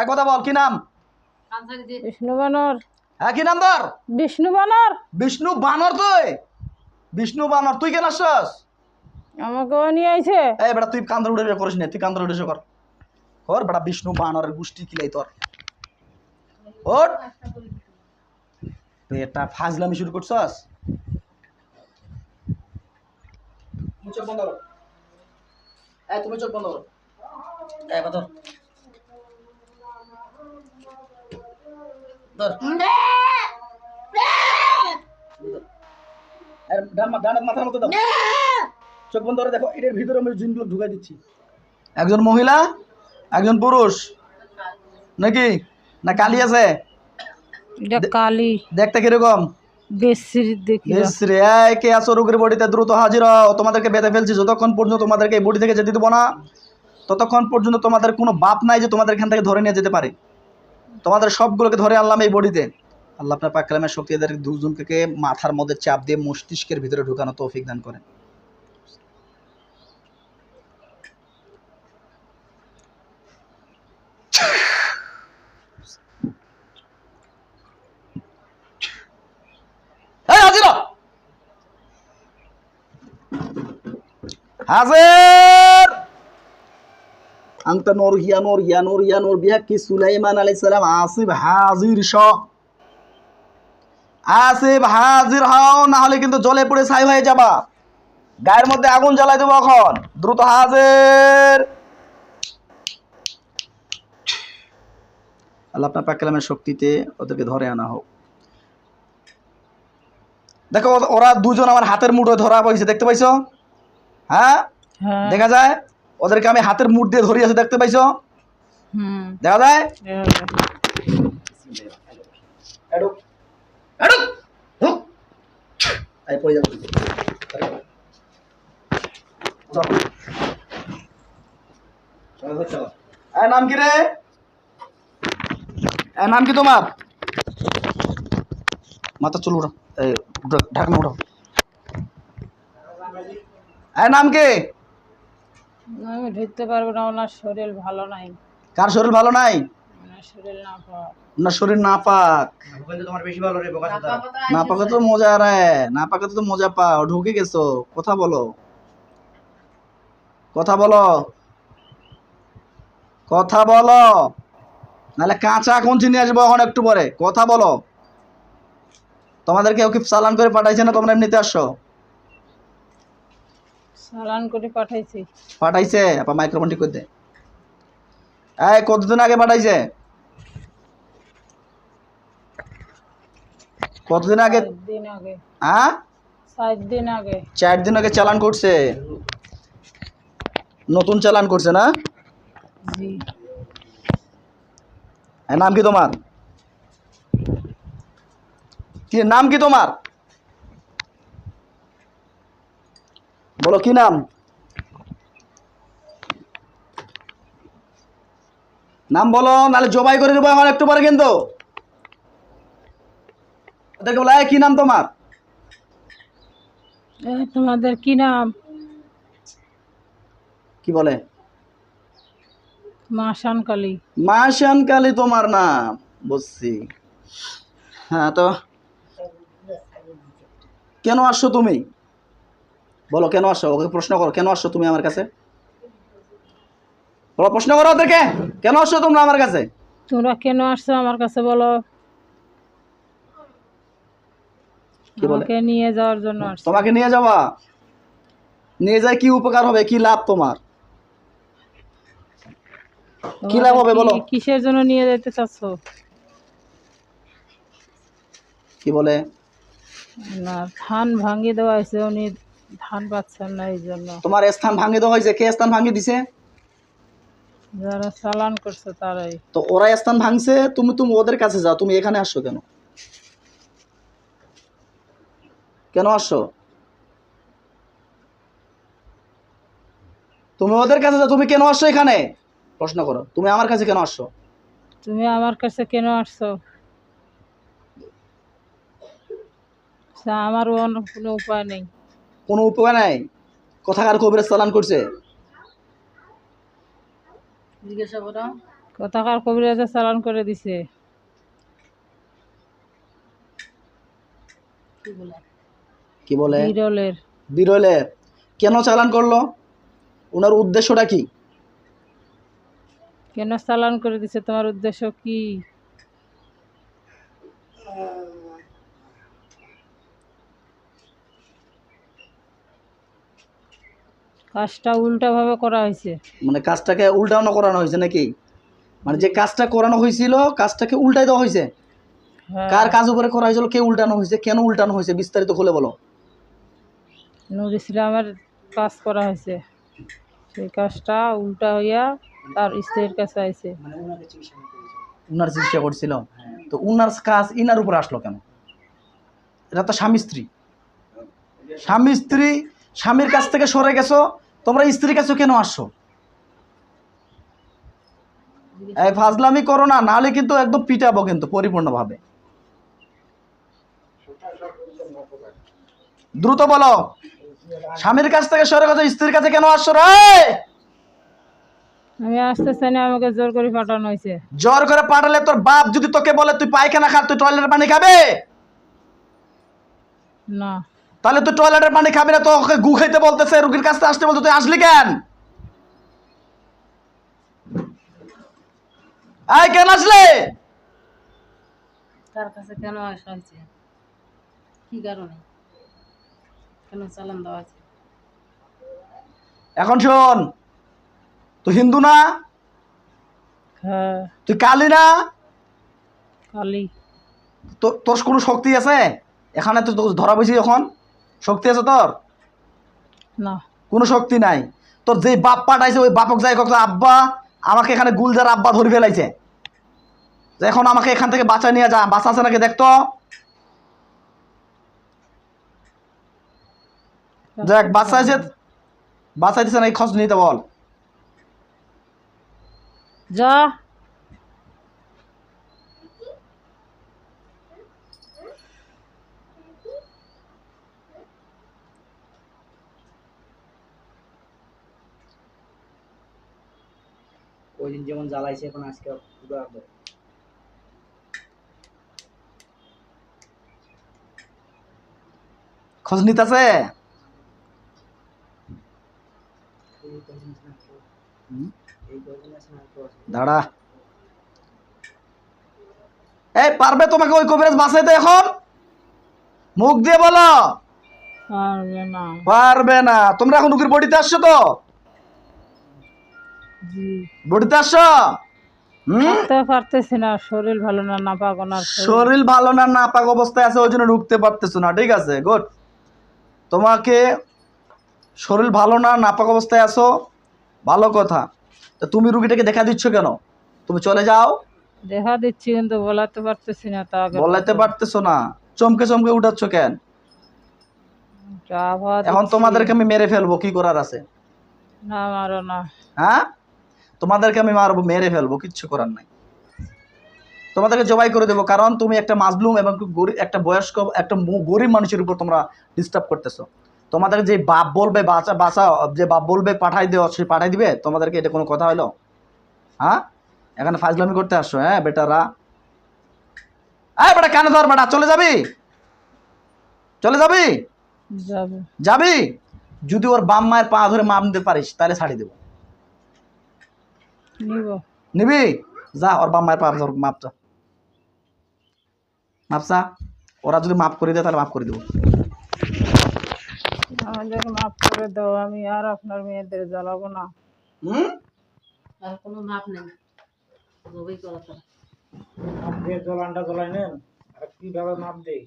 এক কথা বল কি নাম? বিষ্ণু বানর। হ্যাঁ কি নাম তোর? বিষ্ণু বানর। বিষ্ণু বানর তুই? বিষ্ণু বানর তুই কেন আসছস? আমাকেও নিয়ে আইছে। এই বেটা তুই কান্দর উঠে করিস না তুই কান্দর উঠে কর। কর বেটা বিষ্ণু বানরের গোষ্ঠী কিলাই তোর? ওর এটা ফাজলামি শুরু করছস? তুমি চোখ বন্ধ করো। এই তুমি চোখ বন্ধ করো। এই কথা ধর আর ডান মা- ডান হাত মাথার মতো দাও। চোখ বন্ধ করে দেখো এটার ভিতরে আমি জিনগুলো ঢুকাই দিচ্ছি। একজন মহিলা একজন পুরুষ নাকি? না কালি আছে? কালি। দেখতে কীরকম? বেশ রে কে আছো রোগের বডিতে? দ্রুত হাজির হও। তোমাদেরকে বেঁধে ফেলছি। যতক্ষণ পর্যন্ত তোমাদেরকে এই বডি থেকে যেতে দেবো না ততক্ষণ পর্যন্ত তোমাদের কোনো বাপ নাই যে তোমাদের এখান থেকে ধরে নিয়ে যেতে পারে। তোমাদের সবগুলোকে ধরে আনলাম এই বডিতে। আল্লাহ আপনার পাকলামের শক্তি এদের দুজনকে মাথার মধ্যে চাপ দিয়ে মস্তিষ্কের ভিতরে ঢুকানো তৌফিক দান করেন। হাজির! আন্ত নূর হিয়া নূর হিয়া নূর হিয়া নূর বিহাক্কি সুলাইমান আলাইহিস সালাম? আসিফ হাজির শ আসিফ হাজির হও না হলে কিন্তু জলে পড়ে ছাই হয়ে যাবা। গায়ের মধ্যে আগুন জ্বালাই দেবো এখন। দ্রুত হাজির। আল্লাহ আপনার পাকলামের শক্তিতে ওদেরকে ধরে আনা হোক। দেখো ওরা দুজন আমার হাতের মুঠো ধরা পড়েছে দেখতে পাইছো? হ্যাঁ? হ্যাঁ। দেখা যায়? ওদেরকে আমি হাতের মুঠ দিয়ে ধরিয়েছে দেখতে পাইছো? দেখা যায়? এ, এডুক। এডুক। হুক আই পড়ে যাবে। যাও। চলো, চলো। এ, নাম কি রে? নাম কি তোমার? মাথা চুল উঠো ঢাক- ঢাকনা নাম কি? আমি ঢুকতে পারব না ওনার শরীর ভালো নাই। কার শরীর ভালো নাই? শরীর না পাওয়া না শরীর না পাক না পাকে তো মজা রে না পাকে তো মজা পাও ঢুকে গেছো কথা বলো। কথা বলো। কথা বলো। নাহলে কাঁচা কঞ্চি নিয়ে আসব এখন একটু পরে কথা বলো। তোমাদেরকে ওকে চালান করে পাঠাইছে না তোমরা এমনিতে আসছো চালান করে পাঠাইছি। পাঠাইছে? আপা মাইক্রোফোন ঠিক করে দে? এই কতদিন আগে পাঠাইছে? কতদিন আগে? দিন আগে। হ্যাঁ? সাত দিন আগে। চার দিন আগে চালান করছে? নতুন চালান করছে না? জি। নাম কি তোমার? কি নাম কি তোমার? বলো কি নাম? নাম বলো নাহলে জবাই করে দেবো এখন একটু পরে কিন্তু। ওদেরকে বলো কি নাম তোমার? তোমাদের কি নাম? কি বলে? মাসান কালী মাসান কালী তোমার নাম বুঝছি। হ্যাঁ তো কেন আসছো তুমি? বলো কেন আসছো ওকে প্রশ্ন করো কেন আসছো তুমি আমার কাছে? বলো প্রশ্ন করো ওদেরকে কেন আসছো তোমরা আমার কাছে? তোমরা কেন আসছো আমার কাছে বলো। কি নিয়ে যাওয়ার জন্য তোমাকে নিয়ে যাওয়া? নিয়ে যায় কি উপকার হবে কি লাভ তোমার? কি লাভ হবে বলো? কিসের জন্য নিয়ে যেতে চাচ্ছ? কি বলে? না ধান ভাঙিয়ে দেওয়া হয়েছে উনি। ধান পাচ্ছেন না এই জন্য। তোমার স্থান ভাঙিয়ে দেওয়া হয়েছে কে স্থান ভাঙিয়ে দিছে? যারা চালান করছে তারাই। তো ওরা স্থান ভাঙছে তুমি তুমি ওদের কাছে যাও তুমি এখানে আসছো কেন? কেন আসছো? তুমি ওদের কাছে যাও তুমি কেন আসছো এখানে? প্রশ্ন করো তুমি আমার কাছে কেন আসছো? তুমি আমার কাছে কেন আসছো? আমার অন্য কোনো উপায় নেই। কোনো উপায় নাই। কথাকার কবির চালান করছে? জিজ্ঞাসা করো। কোথাকার কবিরাজে চালান করে দিছে। কি বলে? বিরলের। বিরলে কেন চালান করল? ওনার উদ্দেশ্যটা কি? কেন চালান করে দিছে? তোমার উদ্দেশ্য কি? কাজটা উল্টাভাবে করা হয়েছে। মানে কাজটাকে উল্টানো করানো হয়েছে নাকি? মানে যে কাজটা করানো হয়েছিল কাজটাকে উল্টাই দেওয়া হয়েছে? হ্যাঁ, কার কাজ উপরে করা হয়েছিল কে উল্টানো হয়েছে কেন উল্টানো হয়েছে বিস্তারিত খুলে বলো। নূর ইসলামের কাজ করা হয়েছে। সেই কাজটা উল্টা হইয়া তার স্ত্রীর কাছে আইছে। উনার চিকিৎসা করছিল? তো উনার কাজ ইনার উপরে আসলো কেন? এটা তো স্বামী স্ত্রী। স্বামী স্ত্রী স্বামীর কাছ থেকে সরে গেছো তোমরা স্ত্রীর কাছে কেন আসছো? এই ফাজলামি করো না নাহলে কিন্তু একদম পিটাবো কিন্তু পরিপূর্ণভাবে। দ্রুত বলো স্বামীর কাছ থেকে সরে গেছো স্ত্রীর কাছে কেন আসছো রে? আমি আসতে চাই না আমাকে জোর করে পাঠানো হয়েছে। জোর করে পাঠালে তোর বাপ যদি তোকে বলে তুই পায়খানা খা তুই টয়লেটের পানি খাবে? না। তাহলে তো টয়লেটের পানি খাবি না তো ওকে গু খাইতে বলতেছে রুগীর কাছে আসতে বলতে তুই আসলি কেন? আয় কেন আসলে? তার কাছে কেন আসা হয়েছে? কি কারণে? কেন চালান দেওয়া আছে এখন শোন তুই হিন্দু না? হ্যাঁ। তুই কালী না? কালি। তোর কোনো শক্তি আছে? এখানে তো ধরা বসি এখন শক্তি আছে তোর? না। কোনো শক্তি নাই। তোর যে বাপ পাঠাইছে ওই বাপক যাই কত আব্বা আমাকে এখানে গুলজার আব্বা ধরে ফেলাইছে। যে এখন আমাকে এখান থেকে বাঁচা নিয়ে যা বাঁচা আছে নাকি দেখতো দেখ বাঁচাইছে বাঁচাইতেছে নাকি খোঁজ নিতে বল। যা। ওই দিন যেমন জ্বালাইছে এখন আজকে উদাহরণ খোঁজ নিতেছে। দাঁড়া। এই পারবে তোমাকে ওই কবিরাজ বাঁচাইতে এখন? মুখ দিয়ে বলো। পারবে না। পারবে না। তোমরা এখন রুগীর বডিতে আসছো তো? জি। বডিতে আসছো পারতেছি না শরীর ভালো না না পাগনার শরীর। ভালো না নাপাক অবস্থায় আছে ওই জন্য ঢুকতে পারতেছো না ঠিক আছে? গুড তোমাকে শরীর ভালো না নাপাক অবস্থায় আছো? ভালো কথা। তা তুমি রুগীটাকে দেখা দিচ্ছ কেন? তুমি চলে যাও। দেখা দিচ্ছি কিন্তু বলাতে পারতেছি না তা আগে বলাইতে পারতেছো না। চমকে চমকে উঠাচ্ছ কেন? এখন তোমাদেরকে আমি মেরে ফেলব কি করার আছে? না মারো না। হ্যাঁ? তোমাদেরকে আমি মারবো মেরে ফেলব কিচ্ছু করার নাই। তোমাদেরকে জবাই করে দেবো কারণ তুমি একটা মাজলুম এবং গরিব একটা বয়স্ক একটা গরিব মানুষের উপর তোমরা ডিস্টার্ব করতেছো। তোমাদের যে বাপ বলবে বাঁচা বাঁচা যে বাপ বলবে পাঠাই দেওয়া সে পাঠাই দিবে তোমাদেরকে এটা কোনো কথা হলো হ্যাঁ? এখানে ফাজলামি করতে আসছো হ্যাঁ বেটারা? হ্যাঁ বেটা কেন ধর বেটা চলে যাবি? চলে যাবি? যাবি। যদি ওর বাম মায়ের পা ধরে মাপ নিতে পারিস তাহলে ছাড়ি দেবো। নিব। নিবি? যা ওর বাপ মায়ের পা ধর মাপটা মাপসা ওরা যদি মাপ করে দেয় তাহলে মাপ করে দেবো। মাফ করে দাও আমি আর আপনার মেয়েদের জ্বালাবো না। হুম? আর কোনো মাপ নেই। মাপ জলাই নেন আর কীভাবে মাপ দেই?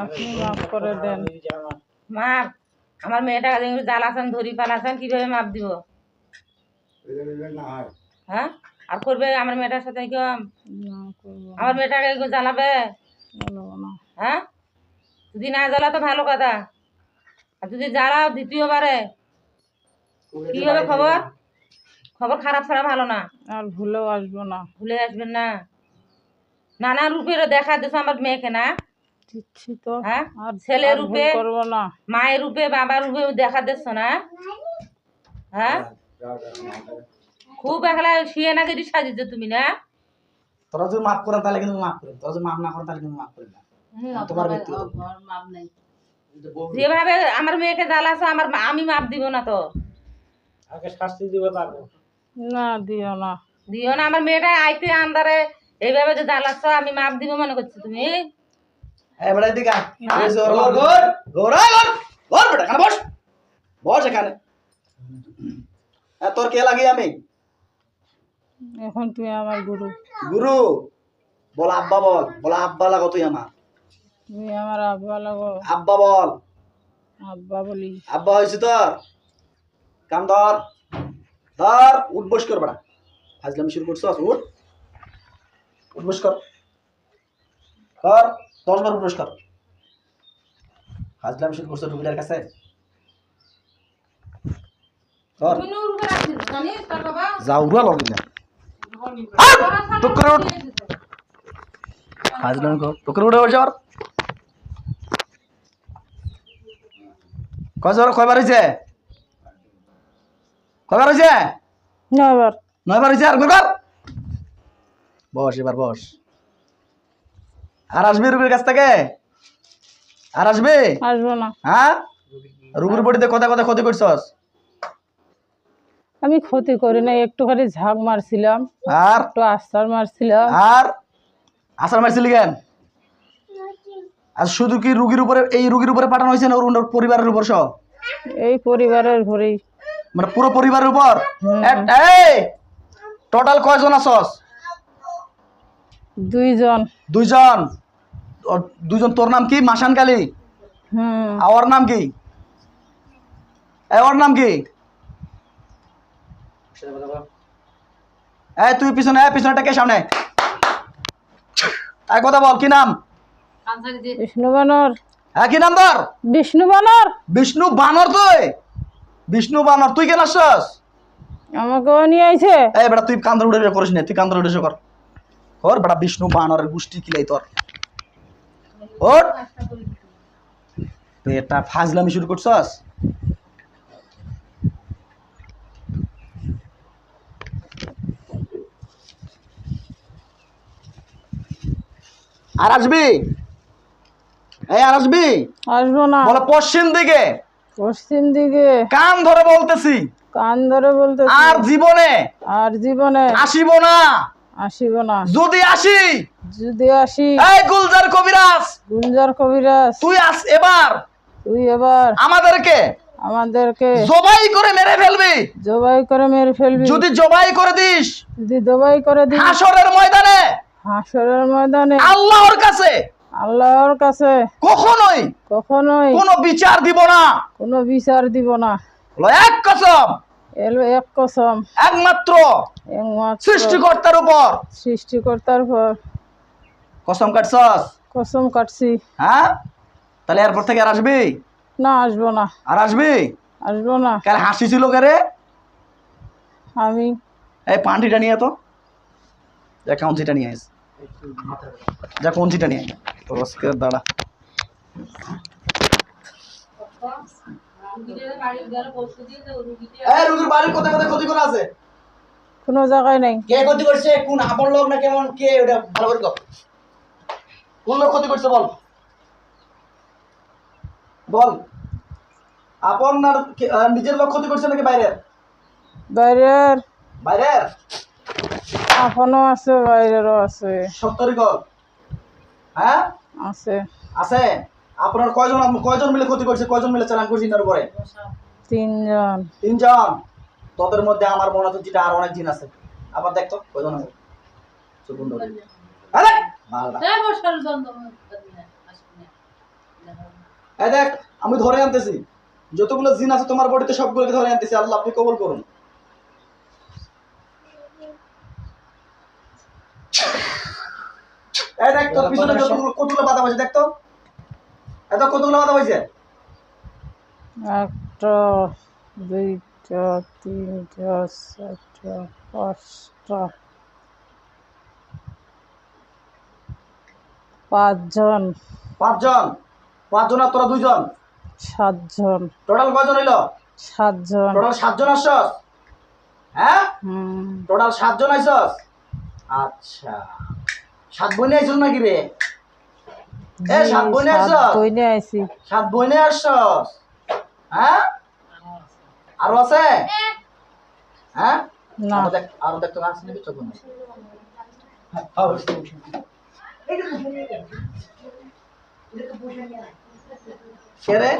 আপনি মাফ করে দেন। আমার। মাপ? আমার মেয়েটা জ্বালাছেন ধরি পালাছেন কীভাবে মাপ দিব? হ্যাঁ। আর করবে আমার মেয়েটার সাথে আমার মেয়েটাকে জ্বালাবে। হ্যাঁ? যদি না জ্বালা তো ভালো কথা। আর যদি জ্বালাও দ্বিতীয়বারে কি হবে খবর? খবর খারাপ ছাড়া ভালো না। আর ভুলেও আসব না। ভুলে আসবেন না। নানা রূপের দেখা দিছো আমার মেয়েকে না? দিচ্ছি তো। হ্যাঁ? আর ছেলে রূপে করব না। মায়ের রূপে বাবার রূপে দেখা দিচ্ছ না? হ্যাঁ। খুব একলা শুয়ে না গেড়ি সাজিয়েছো তুমি না? তোরা যদি মাফ করেন তাহলে কিন্তু মাফ করেন তোরা যদি মাফ না করেন তাহলে কিন্তু মাফ করেন না। তোমার ব্যক্তিগত। যেভাবে আমার মেয়েকে জ্বালাছো আমার আমি মাপ দিব না তো। আগে শাস্তি দিব তারপর। না দিও না। দিও না আমার মেয়েটা আইতে আন্দারে এইভাবে যে জ্বালাচ্ছ আমি মাপ দিব মনে করছ তুমি? যে ওর ঘর, ঘর, ঘর, আয় ঘর। ঘর বেটা, বস। বস এখানে। হ্যাঁ, তোর কে লাগি আমি? এখন তুই আমার গুরু। গুরু বল আব্বা বল বল আব্বা লাগো তুই আমার। তুমি আমার আব্বা লাগো। আব্বা বল। আব্বা বলি। আব্বা হয়েছে তোর। কাম ধর। ধর উঠ বস কর বেটা। ফাজলামি শুরু করছ উঠ। উঠ বস কর। কর দশ বার উঠ বস কর। ফাজলামি শুরু করছ রুগীর কাছে? কর যাও উড়া লগে না। উঠ উঠে বসে আর কয়বার কয়বার হয়েছে কয়বার হয়েছে না নয়বার হয়েছে আর কয়বার বস এবার বস আর আসবি রুগীর কাছ থেকে? আর আসবি? আসব না। হ্যাঁ? রুগীর বডিতে কথা কথা ক্ষতি করছস? আমি ক্ষতি করি না একটু একটুখানি ঝাঁক মারছিলাম আর? একটু আস্তার মারছিলাম। আর? আসার মারছিলি কেন? আর শুধু কি রুগীর উপরে এই রুগীর উপরে পাঠানো হয়েছে না ওর পরিবারের উপর সহ এই পরিবারের ঘরেই। মানে পুরো পরিবারের উপর? এই! টোটাল কয়জন আছস? দুইজন। দুইজন? দুইজন তোর নাম কি? মাসান কালী হুম। আর ওর নাম কি? এ, ওর নাম কি? এই তুই পিছনে এই পিছনে টাকে সামনে? এক কথা বল কি নাম? বিষ্ণু বানর। হ্যাঁ কি নাম তোর? বিষ্ণু বানর। বিষ্ণু বানর তুই? বিষ্ণু বানর তুই কেন আসছস? আমাকেও নিয়ে আইছে। এই বেটা তুই কান্দর উঠে করিস না তুই কান্দর উঠে কর। কর বেটা বিষ্ণু বানরের গোষ্ঠী কিলাই তোর? ওর? তুই এটা ফাজলামি শুরু করছস? আর আসবি? এই আর আসবি? আসব না। বলে পশ্চিম দিকে। পশ্চিম দিকে। কান ধরে বলতেছি। কান ধরে বলতে আর জীবনে। আর জীবনে। আসিব না। আসিব না। যদি আসি। যদি আসি। এই গুলজার কবিরাজ। গুঞ্জার কবিরাজ। তুই আস এবার। তুই এবার। আমাদেরকে। আমাদেরকে। জবাই করে মেরে ফেলবি। জবাই করে মেরে ফেলবি। যদি জবাই করে দিস। যদি জবাই করে দিই হাসরের ময়দানে। হাসরের ময়দানে। আল্লাহর কাছে। আল্লাহর কাছে। কখনোই কখনোই। কোনো বিচার দিব না। কোনো বিচার দিব না। এক কসম। এলো এক কসম। একমাত্র সৃষ্টিকর্তার উপর। সৃষ্টিকর্তার পর কসম কাটছস? কসম কাটছি। হ্যাঁ? তাহলে এরপর থেকে আর আসবি? না আসব না। আর আসবি? আসব না। কাল হাসি ছিল কে রে? আমি। এই পান্টিটা নিয়ে তো। যা কাউন্সিটা নিয়ে আস যা কাউন্সিটা নিয়ে আয়। তোর আজকে দাঁড়া। এই রুগীর বাড়ির কোথায় কোথায় ক্ষতি করা আছে? কোনো জায়গায় নাই। কে ক্ষতি করছে? কোন আপন লোক না কেমন? কে? ওটা ভালো করে কোন লোক ক্ষতি করছে বল। বল। আপন না কে- আহ, নিজের লোক ক্ষতি করছে নাকি বাইরের? বাইরের। বাইরের? আপনও আছে বাইরেরও আছে। সত্তর কর হ্যাঁ? আছে। আছে? আপনার কয়জন কয়জন মিলে ক্ষতি করছে? কয়জন মিলে চালান করছে এটার উপরে? তিনজন। তিনজন? তোদের মধ্যে আমার মনে হচ্ছে যেটা আর অনেক জিন আছে। আবার দেখ তো কয়জন আছে? চুপ বন্ধ। করে। আরে বালটা। এই দেখ আমি ধরে আনতেছি। যতগুলো জিন আছে তোমার বডিতে সবগুলোকে ধরে আনতেছি। আল্লাহ আপনি কবল করুন। এই দেখ তোর পিছনে কতগুলো বাধা হয়েছে দেখ তো। এত কতগুলো বাধা হয়েছে। একটা দুইটা তিনটা চারটা পাঁচটা পাঁচজন। পাঁচজন। পাঁচজন আর তোরা দুইজন। সাতজন। টোটাল কয়জন হইল? সাতজন। টোটাল সাতজন আসছস? হ্যাঁ? টোটাল সাতজন আইসস আচ্ছা। সাত বোনে আইসস নাকি রে? এ সাত বইনে আইছি। সাত আসছস? হ্যাঁ? আরও আছে? হ্যাঁ? না। আরও দেখ আরও দেখতে আছে নাকি চোখ বন্ধ হ্যাঁ। কে রে?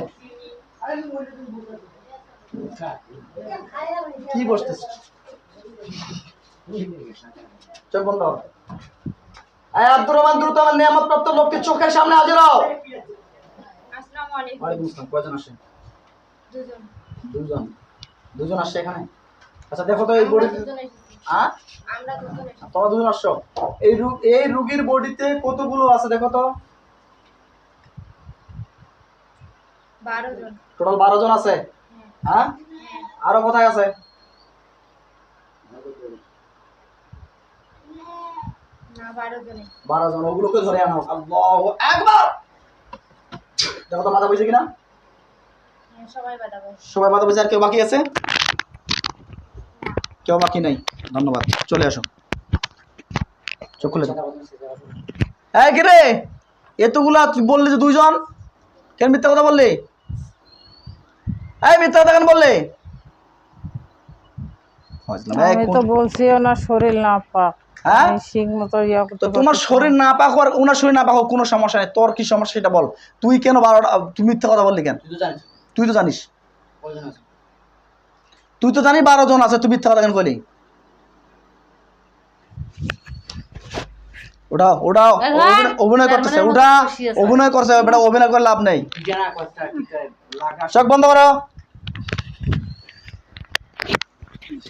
কি বসতেছ চোখ বন্ধ আব্দুর রহমান দ্রুত আমার নিয়ামত প্রাপ্ত চোখের সামনে হাজির হও। কয়জন আসে দুজন। দুজন। আসছে এখানে? আচ্ছা দেখো তো এই বডি হ্যাঁ তোমরা দুজন আসছো? এই রু- এই রুগীর বডিতে কতগুলো আছে দেখো তো? টোটাল বারো জন আছে। হ্যাঁ। আরও কোথায় আছে? বারো জন। ওগুলোকে ধরে আনো। আল্লাহ একবার দেখো তো মাথা বইছে কিনা? সবাই মাথা বইছে। আর কেউ বাকি আছে? কেউ বাকি নাই। ধন্যবাদ। চলে আসো। চোখ খুলে কে রে? এতগুলা তুই বললি যে দুইজন? কেন মিথ্যা কথা বললি? এই মিথ্যা কথা কেন বললি? আমি তো বলছি না শরীর না পাক হ্যাঁ? তোমার শরীর না পাক আর ওনার শরীর না পাক কোনো সমস্যা নেই। তোর কি সমস্যা সেটা বল। তুই কেন বারোটা তুই মিথ্যা কথা বললি কেন? তুই তো জানিস। তুই তো জানিস। বারো জন আছে তুই মিথ্যা কথা কেন কইলি? ওটা ওটা অভিনয়- অভিনয় করতেছে। ওটা অভিনয় করছে বেটা। অভিনয় করে লাভ নেই। চোখ বন্ধ করো।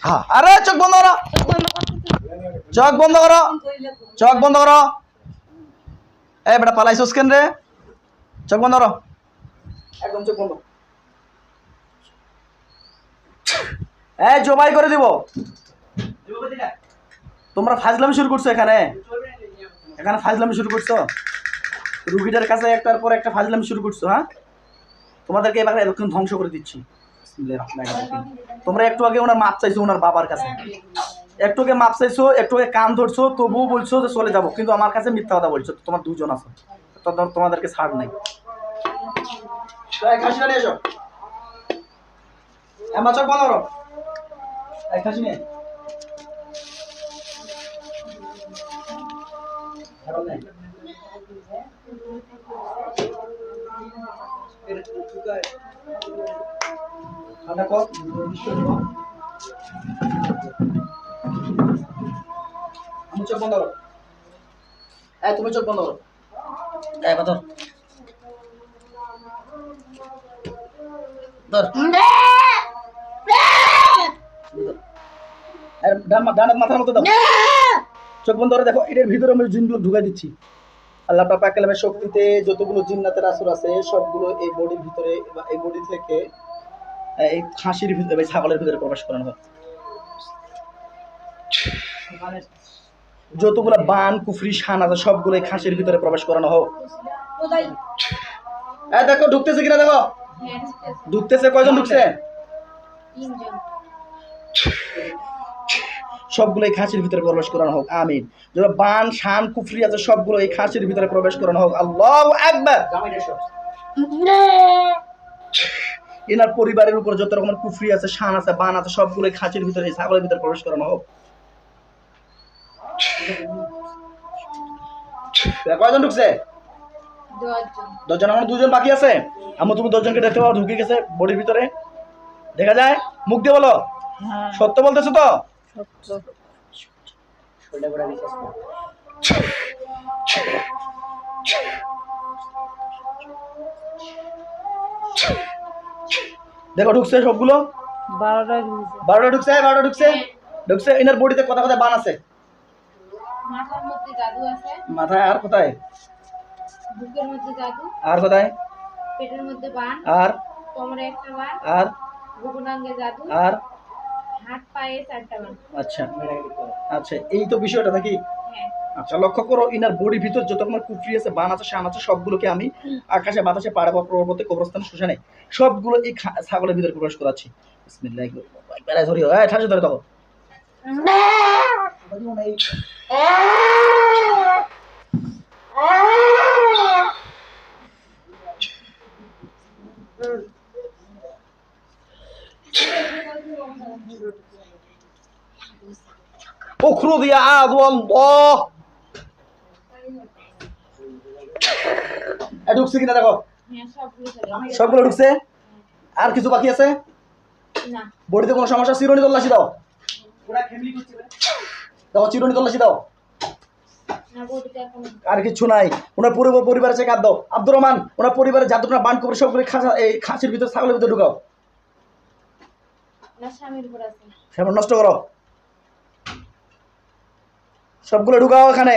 হ্যাঁ। আরে চোখ বন্ধ করো। চোখ বন্ধ করো। চোখ বন্ধ করো। এ বেটা পালাইছস কেন রে। চোখ বন্ধ করো। একদম চোখ বন্ধ। এ জবাই করে দিব। তোমরা ফাজলামি শুরু করছ এখানে। এখানে ফাজলামি শুরু করছ। রুগীটার কাছে একটার পর একটা ফাজলামি শুরু করছ হ্যাঁ? তোমাদেরকে এবার এরকম ধ্বংস করে দিচ্ছি। তোমরা একটু আগে ওনার মাপ চাইছো, ওনার বাবার কাছে। একটু আগে মাপ চাইছো, একটু আগে কান ধরছো, তবুও বলছো যে চলে যাব, কিন্তু আমার কাছে মিথ্যা কথা বলছো তোমার দুজন আছো। তোমাদেরকে ছাড় নাই। এই ঠান্ডা চোখ বন্ধ তুমি ধর। আর ডান মা- ডান হাত মাথার চোখ দেখো, এটার ভিতরে আমি জিনগুলো ঢুকাই দিচ্ছি। আল্লাহ পাক কালামের শক্তিতে যতগুলো জিন্নাতের আসর আছে, সবগুলো এই বডির ভিতরে এই বডি থেকে এই খাসির ভিতরে ছাগলের ভিতরে প্রবেশ করানো হয়। যতগুলো বান কুফরি শান আছে সবগুলো খাসির ভিতরে প্রবেশ করানো হোক দেখো ঢুকতেছে কিনা দেখো? ঢুকতেছে। কয়জন ঢুকছে? সবগুলো এই খাসির ভিতরে প্রবেশ করানো হোক আমিন। যারা বান শান কুফরি আছে সবগুলো এই খাসির ভিতরে প্রবেশ করানো হোক। আল্লাহ একবার এনার পরিবারের উপর যত রকমের কুফরি আছে শান আছে বান আছে সবগুলো খাসির ভিতরে ছাগলের ভিতরে প্রবেশ করানো হোক। কয়জন ঢুকছে? দশজন আমার দুজন বাকি আছে। আমার তুমি দশজনকে দেখতে পাবো ঢুকে গেছে বডির ভিতরে। দেখা যায়? মুখ দিয়ে বলো। হ্যাঁ। সত্য বলতেছো তো? সত্য। দেখো ঢুকছে সবগুলো? বারোটায় ঢুকেছে। বারোটা ঢুকছে বারোটা ঢুকছে? ঢুকছে এনার বডিতে কথা কথা বান আছে। মাথার মধ্যে মাথায় আর কোথায়? বুকের মধ্যে জাদু। আর কোথায়? পেটের মধ্যে বান। আর? কোমরে একটা বান। আর? জাদু। আর? হাত পায়ে চারটা বান। আচ্ছা আচ্ছা এই তো বিষয়টা নাকি আচ্ছা লক্ষ্য করো ইনার বডির ভিতর যত রকমের কুফরি আছে বান আছে শান আছে সবগুলোকে আমি আকাশে বাতাসে পাড়া বা পর্বতে কবরস্থান শ্মশানে সবগুলো এই খা- ছাগলের ভিতরে প্রবেশ করাচ্ছি বিসমিল্লাহির রহমানির রহিম। বেলায় ধরিও এই ঠাসে ধরে তখন اخرج يا عدو الله এ ঢুকছে কিনা দেখো। সবগুলো ঢুকছে? আর কিছু বাকি আছে? বডিতে কোনো সমস্যা? চিরুনি তল্লাশি দাও। দেখো চিরুনি তল্লাশি দাও। আর কিছু নাই। ওনার পুরো পরিবারের চেক দাও আব্দুর রহমান ওনার পরিবারের যাদবনা বান করে সবগুলো খাঁচা এই খাঁচির ভিতরে ছাগলের ভিতরে ঢুকাও। নষ্ট করো। সবগুলো ঢুকাও এখানে।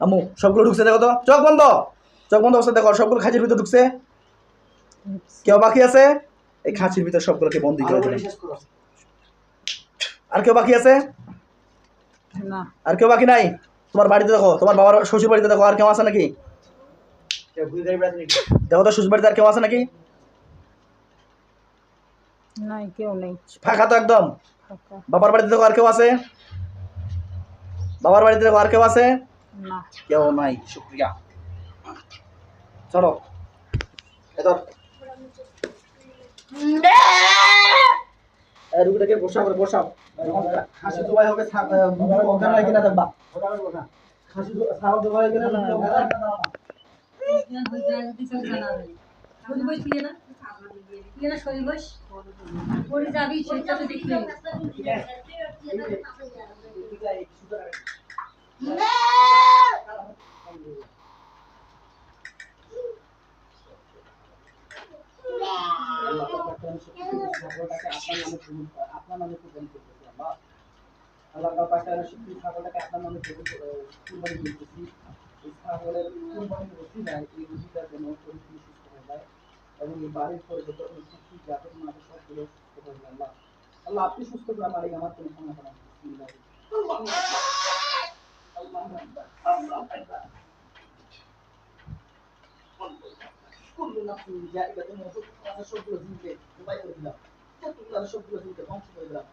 আমু সবগুলো ঢুকছে দেখো তো। চোখ বন্ধ। চোখ বন্ধ অবস্থা দেখো সবগুলো খাঁচির ভিতরে ঢুকছে। কেউ বাকি আছে? এই খাঁচির ভিতরে সবগুলোকে বন্দি করে দিলেন আর কেউ বাকি আছে? না। আর কেউ বাকি নাই? তোমার বাড়িতে দেখো তোমার বাবার শ্বশুর বাড়িতে দেখো আর কেউ আছে নাকি? দেখো তো শ্বশুর বাড়িতে আর কেউ আছে নাকি? নাই কেউ নেই। ফাঁকা তো একদম। বাবার বাড়িতে দেখো আর কেউ আছে? বাবার বাড়িতে দেখো আর কেউ আছে? না কেউ নাই শুক্রিয়া চলো এদর রুগীটাকে বসাও করে বসাও হাসি জবাই হবে অজ্ঞান হয় কিনা দেখবা হাসি সাহস জবাই হয় কিনা আপনার নামে কুরবানি করতেছি আল্লাহ আল্লাহ পাশে শুকরি ছাগলটাকে আপনার নামে কুরবানি করতেছি এই ছাগলের কুরবানি ওসিলায় এই রুগীটার যেন পরিপূর্ণ সুস্থ হয়ে আপনি সুস্থ করে আমার কোনো সমস্যা নাই। সবগুলো জিনকে উপায় করে দিলাম সবগুলো জিনকে ধ্বংস করে দিলাম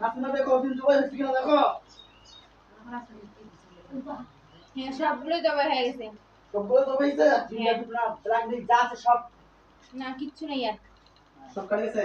নাফিনা দেখো জিন জবাই হচ্ছে কিনা দেখো হ্যাঁ সবগুলোই জবাই হয়ে গেছে। সবগুলো জবাই হয়েছে। জিনটা টুকরা ব্ল্যাক যা আছে সব না কিচ্ছু নেই আর। সব কাটে গেছে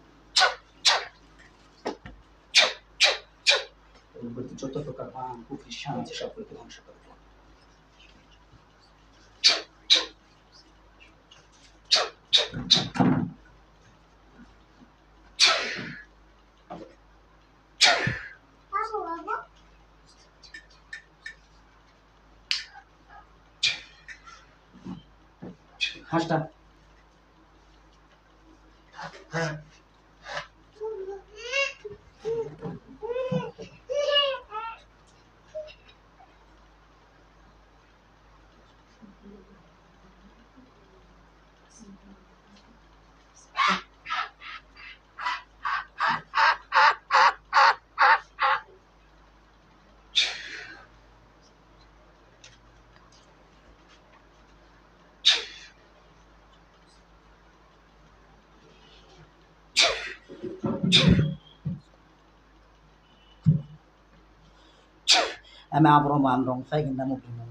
যত প্রকার বান কুফরি শান্তি সকলকে ধ্বংস করে দিলাম। হাঁসটা أما عبر ما عن رهم فإن مبرمون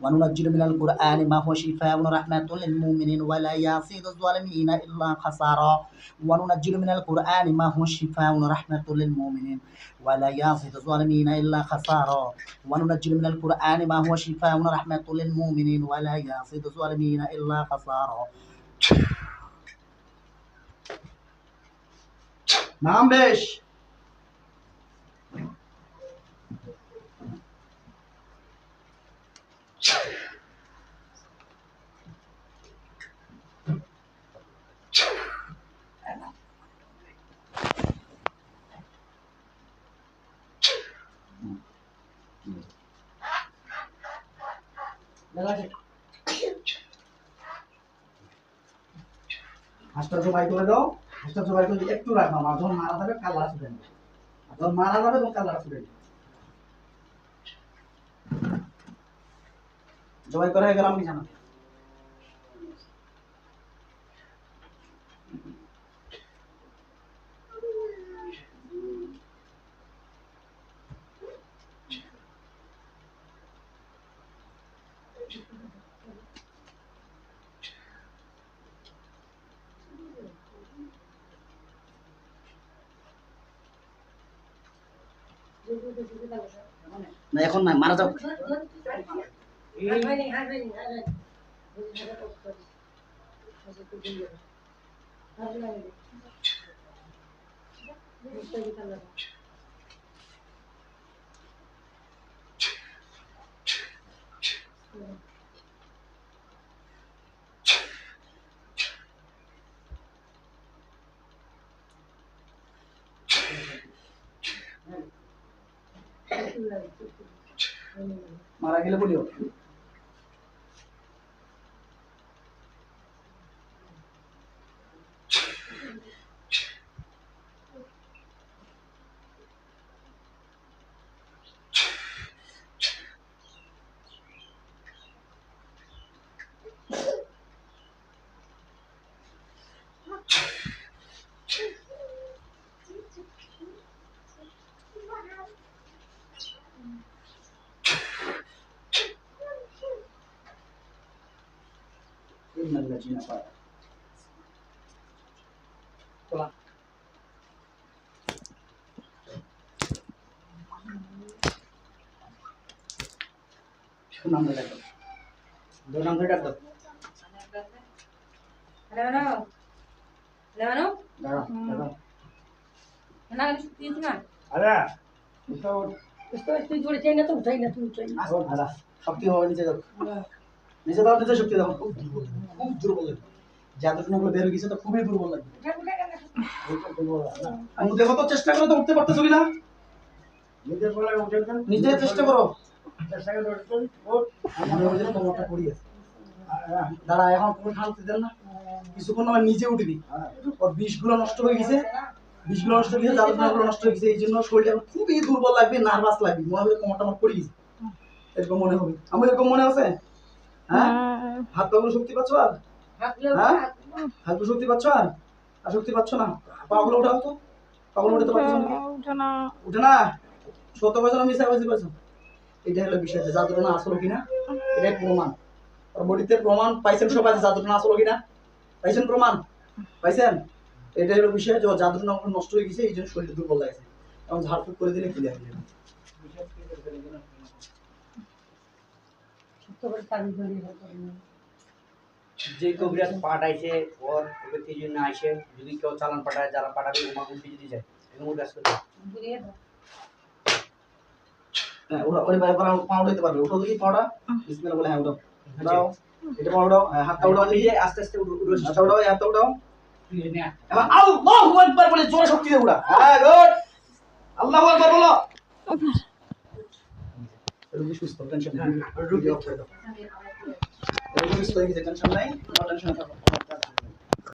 وننجل من القرآن ما هو شفاء ورحمة للمؤمنين ولا يصيد الظالمين إلا خسارا. وننجل من القرآن ما هو شفاء ورحمة للمؤمنين ولا يصيد الظالمين إلا خسارا. وننجل من القرآن ما هو شفاء ورحمة للمؤمنين ولا يصيد الظالمين إلا خسارا. نعم ليش করে করে একটু রাখবা। যখন মারা যাবে কালার আসবে মারা যাবে কালার আসবে জবাই করা হয়ে গেল আমি জানাতে। না এখন না মারা যাও। মারা গেলে जीना पाया Hola. নাম্বার ডাকো দু নাম্বার ডাকো হ্যালো হ্যালো হ্যালো না কিছু দিছ না আরে তো তো তুই জোরে চাই না তো উঠাই না তুই উঠাই না সব ভাড়া সব কি হবে নিচে যাও নিচে দাও শক্তি দাও। খুব দুর্বল খুব দুর্বল বের হয়ে গেছে তো খুবই দুর্বল লাগে। আমি দেখো তো চেষ্টা করো তো উঠতে পারতেছো নিজের বলে নিজে চেষ্টা করো। চেষ্টা করে উঠতেন ওঠ আমার ওই যে কোমরটা পড়ি আছে। দাঁড়া এখন কোনো শান্তি দেন না। কিছুক্ষণ আমার নিজে উঠবি ওর বিষগুলো নষ্ট হয়ে গেছে। বিষগুলো নষ্ট হয়ে গেছে নষ্ট হয়ে গেছে এই জন্য শরীরটা খুবই দুর্বল লাগবে নার্ভাস লাগবে। মনে হবে কোমরটা আমার পড়ে গেছে। এরকম মনে হবে। আমার এরকম মনে আছে? হ্যাঁ? হাত পাগুলো শক্তি পাচ্ছ আর? হ্যাঁ? হাতগুলো শক্তি পাচ্ছ আর? আর শক্তি পাচ্ছ না? পাগুলো উঠাও তো। পাগুলো উঠাতে পারছ না উঠে না। উঠে না? সত্য না মিশা বাজি করছ এটা হলো বিষয় জাদুটা না আসলো কিনা? এটাই প্রমাণ। আর বডিতে প্রমাণ পাইছেন সবাই যে জাদুটা না আসলো কিনা? পাইছেন প্রমাণ? পাইছেন? এটাই হলো বিষয় যে জাদুটা নষ্ট হয়ে গেছে এই জন্য শরীরটা দুর্বল লাগছে। এখন ঝাড়ফুঁক করে দিলে ক্লিয়ার হয়ে যাবে যে কবিরাজ পাঠাইছে ওর ব্যক্তি জন্য আইসে যদি কেউ চালান পাঠায় যারা পাঠাবে ওমা উঠে যদি যায় এরকম কাজ করতে হ্যাঁ ওরা ওই ভাই পা পা উঠাইতে পারবে। উঠো দেখি পাওটা বিসমিল্লাহ বলে হ্যাঁ উঠাও। উঠাও এটা পা উঠাও হ্যাঁ, হাতটা উঠাও নিজে আস্তে আস্তে উঠে হাতটা উঠাও হাতটা উঠাও। এবার আল্লাহু আকবার বলে জোরে শক্তি দিয়ে উড়া হ্যাঁ গুড আল্লাহু আকবার বলো। রুগী সুস্থ টেনশন নেই। রুগী। অফ করে দাও। সুস্থ হয়ে গেছে টেনশন নাই টেনশন থাকো।